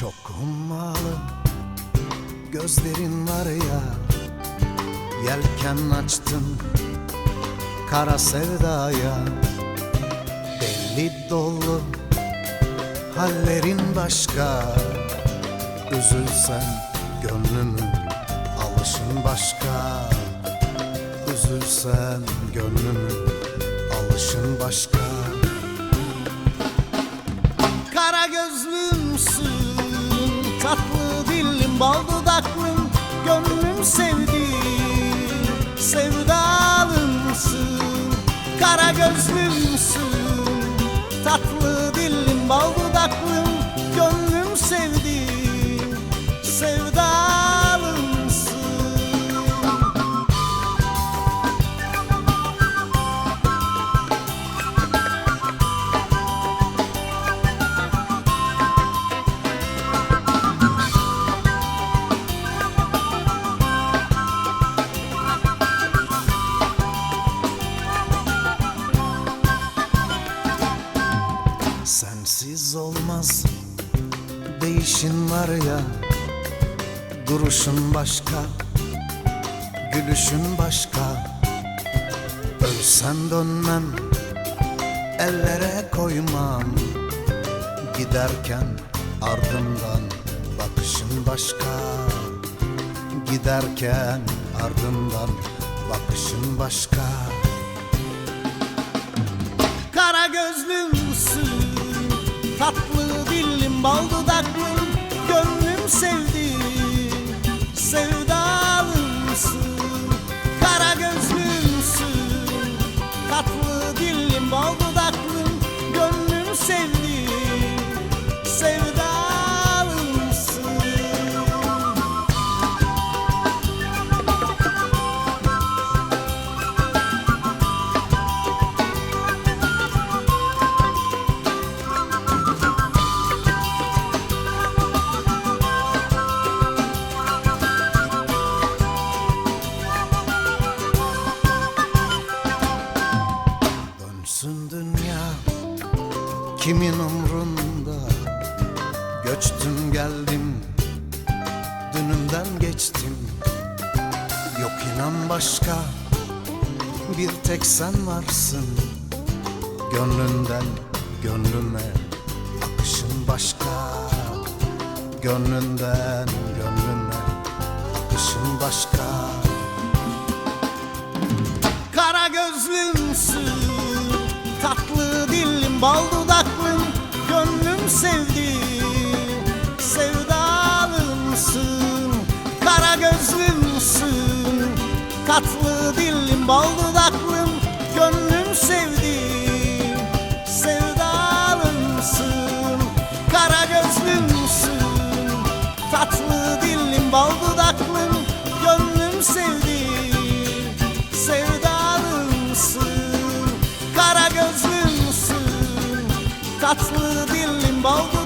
çok hummalı Gözlerin var ya. Yelken açtın Kara sevdaya. Belli dolu Hallerin başka. Üzülsen gönlümün Alışın başka. Üzülsen gönlümün Alışın başka. Tatlı dillim bal dudaklım Gönlüm sevdi Sevdalımsın Kara gözlümsün Tatlı dillim bal dudaklım Olmaz. Değişin var ya Duruşun başka Gülüşün başka. Ölsem dönmem Ellere koymam. Giderken ardımdan Bakışın başka. Giderken ardımdan Bakışın başka. Kara gözlümsün Tatlı dillim bal dudaklım kimin umrunda? Göçtüm geldim. Dünümden geçtim. Yok inan başka. Bir tek sen varsın. Gönlünden gönlüme akışın başka. Gönlünden gönlüme akışın başka. Kara gözlümsün Tatlı dillim bal dudaklım Gönlüm sevdi Sevdalımsın Kara gözlümsün Tatlı dillim bal dudaklım Gönlüm sevdi. Sevdalımsın Kara gözlümsün Tatlı dillim bal dudaklım Gönlüm sevdi. Sevdalımsın Kara gözlümsün Tatlı dillim bal